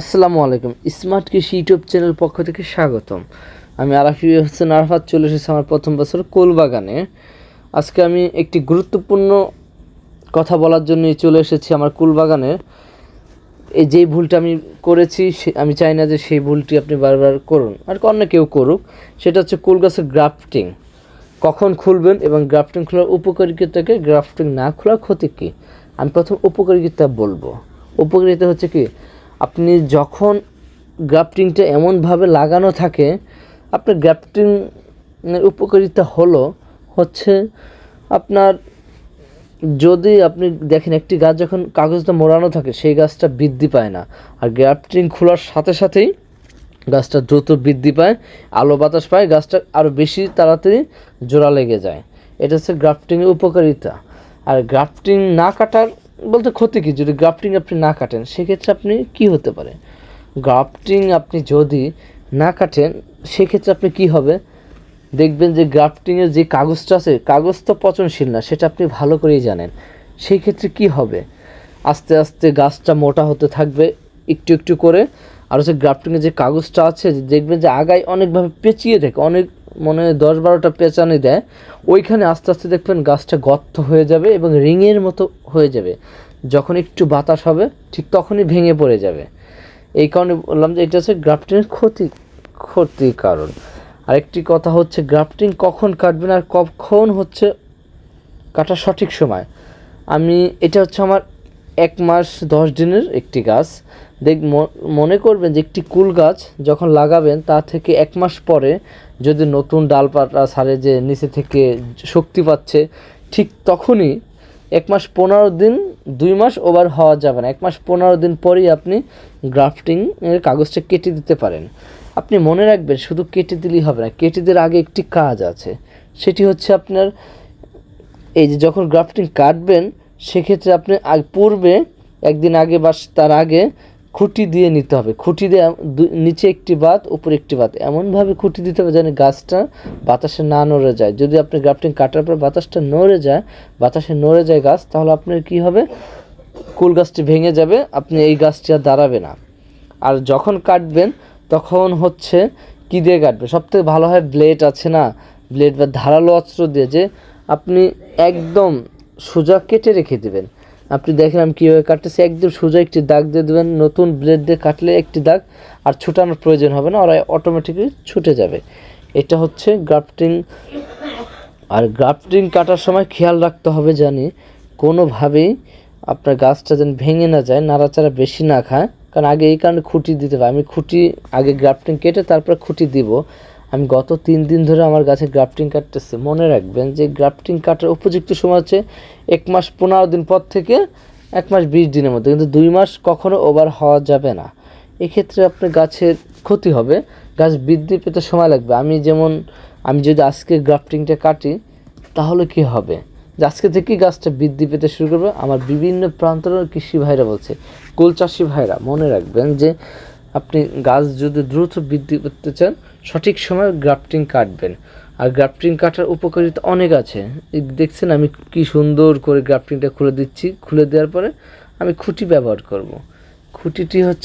আসসালামু আলাইকুম। স্মার্ট কৃষি ইউটিউব চ্যানেল পক্ষ থেকে স্বাগতম। আমি আরাফি হোসেন আরাফাত, চলে এসেছি আমার প্রথম বছর কোলবাগানে। আজকে আমি একটি গুরুত্বপূর্ণ কথা বলার জন্যই চলে এসেছি আমার কুলবাগানে। এই যেই ভুলটা আমি করেছি আমি চাই না যে সেই ভুলটি আপনি বারবার করুন। আর অন্য কেউ করুক, সেটা হচ্ছে কুল গাছের গ্রাফটিং। কখন খুলবেন এবং গ্রাফটিং খোলার উপকারিতাকে গ্রাফটিং না খোলার ক্ষতি কী? আমি প্রথম উপকারিতা বলব। উপকারিতা হচ্ছে কি? আপনি যখন গ্রাফটিংটা এমনভাবে লাগানো থাকে, আপনার গ্রাফটিং উপকারিতা হলো হচ্ছে আপনার যদি আপনি দেখেন একটি গাছ যখন কাগজটা মোড়ানো থাকে, সেই গাছটা বৃদ্ধি পায় না। আর গ্রাফটিং খোলার সাথে সাথেই গাছটা দ্রুত বৃদ্ধি পায়, আলো বাতাস পায়, গাছটা আরও বেশি তাড়াতাড়ি জোড়া লেগে যায়। এটা হচ্ছে গ্রাফটিংয়ের উপকারিতা। আর গ্রাফটিং না কাটার বলতে ক্ষতি কী? যদি গ্রাফটিং আপনি না কাটেন, সেক্ষেত্রে আপনি কি হতে পারে? গ্রাফটিং আপনি যদি না কাটেন, সেক্ষেত্রে আপনি কি হবে? দেখবেন যে গ্রাফটিংয়ের যে কাগজটা আছে, কাগজ তো পচনশীল না, সেটা আপনি ভালো করেই জানেন। সেই ক্ষেত্রে কি হবে? আস্তে আস্তে গাছটা মোটা হতে থাকবে, একটু একটু করে। আর হচ্ছে গ্রাফটিংয়ের যে কাগজটা আছে দেখবেন যে আগায় অনেকভাবে পেঁচিয়ে থাকে অনেক মনে হয় দশ বারোটা পেঁচানি দেয়, ওইখানে আস্তে আস্তে দেখবেন গাছটা গর্ত হয়ে যাবে এবং রিংয়ের মতো হয়ে যাবে। যখন একটু বাতাস হবে, ঠিক তখনই ভেঙে পড়ে যাবে। এই কারণে বললাম যে এটা হচ্ছে গ্রাফটিংয়ের ক্ষতি, ক্ষতির কারণ। আরেকটি কথা হচ্ছে গ্রাফটিং কখন কাটবেন আর কখন হচ্ছে কাটার সঠিক সময়। আমি, এটা হচ্ছে আমার এক মাস, দশ দিনের একটি গাছ। দেখ মনে করবেন যে একটি কুল গাছ যখন লাগাবেন, তা থেকে এক মাস পরে যদি নতুন ডালপালা ছাড়ে যে নিচে থেকে শক্তি পাচ্ছে, ঠিক তখনই এক মাস পনেরো দিন, দুই মাস ওভার হওয়া যাবে না। এক মাস পনেরো দিন পরেই আপনি গ্রাফটিং এর কাগজটা কেটে দিতে পারেন। আপনি মনে রাখবেন, শুধু কেটে দিলেই হবে না, কেটে দেওয়ার আগে একটি কাজ আছে। সেটি হচ্ছে আপনার এই যে যখন গ্রাফটিং কাটবেন সেক্ষেত্রে আপনি পূর্বে, একদিন আগে বা তার আগে খুঁটি দিয়ে নিতে হবে। খুঁটি দিয়ে নিচে একটি বাত, উপরে একটি বাত। এমনভাবে খুঁটি দিতে হবে যেন গাছটা বাতাসে না নড়ে যায়। যদি আপনি গ্রাফটিং কাটার পর বাতাসটা নড়ে যায়, বাতাসে নড়ে যায় গাছ, তাহলে আপনার কি হবে? কুল গাছটি ভেঙে যাবে, আপনি এই গাছটি আর দাঁড়াবে না। আর যখন কাটবেন, তখন হচ্ছে কী দিয়ে কাটবে সবথেকে ভালো হয় ব্লেড আছে না? ব্লেড বা ধারালো অস্ত্র দিয়ে যে আপনি একদম সোজা কেটে রেখে দেবেন। আপনি দেখেন আমি কীভাবে কাটতেছি। একদম সোজা একটি দাগ দিয়ে দেবেন, নতুন ব্লেড দিয়ে কাটলে একটি দাগ আর ছুটানোর প্রয়োজন হবে না ওরা অটোমেটিকলি ছুটে যাবে। এটা হচ্ছে গ্রাফটিং আর গ্রাফটিং কাটার সময় খেয়াল রাখতে হবে জানি, কোনোভাবেই আপনার গাছটা যেন ভেঙে না যায়, নাড়াচাড়া বেশি না খায়। কারণ আগে এই কারণে খুঁটি দিতে হবে আমি খুঁটি আগে গ্রাফটিং কেটে তারপরে খুঁটি দিব। আমি গত তিন দিন ধরে আমার গাছে গ্রাফটিং কাটতেছে। মনে রাখবেন যে গ্রাফটিং কাটার উপযুক্ত সময় হচ্ছে এক মাস পনেরো দিন পর থেকে এক মাস বিশ দিনের মধ্যে। কিন্তু দুই মাস কখনো ওভার হওয়া যাবে না। এক্ষেত্রে আপনার গাছের ক্ষতি হবে। গাছ বৃদ্ধি পেতে সময় লাগবে। আমি যেমন, আমি যদি আজকে গ্রাফটিংটা কাটি, তাহলে কি হবে? যে আজকে থেকেই গাছটা বৃদ্ধি পেতে শুরু করবে। আমার বিভিন্ন প্রান্তের কৃষি ভাইরা বলছে, কুল চাষি ভাইরা, মনে রাখবেন যে আপনি গাছ যদি দ্রুত বৃদ্ধি করতে চান সঠিক সময় গ্রাফটিং কাটবেন। আর গ্রাফটিং কাটার উপকারিতা অনেক আছে। দেখছেন আমি কি সুন্দর করে গ্রাফটিংটা খুলে দিচ্ছি। খুলে দেওয়ার পরে আমি খুঁটি ব্যবহার করব। খুঁটিটি হচ্ছে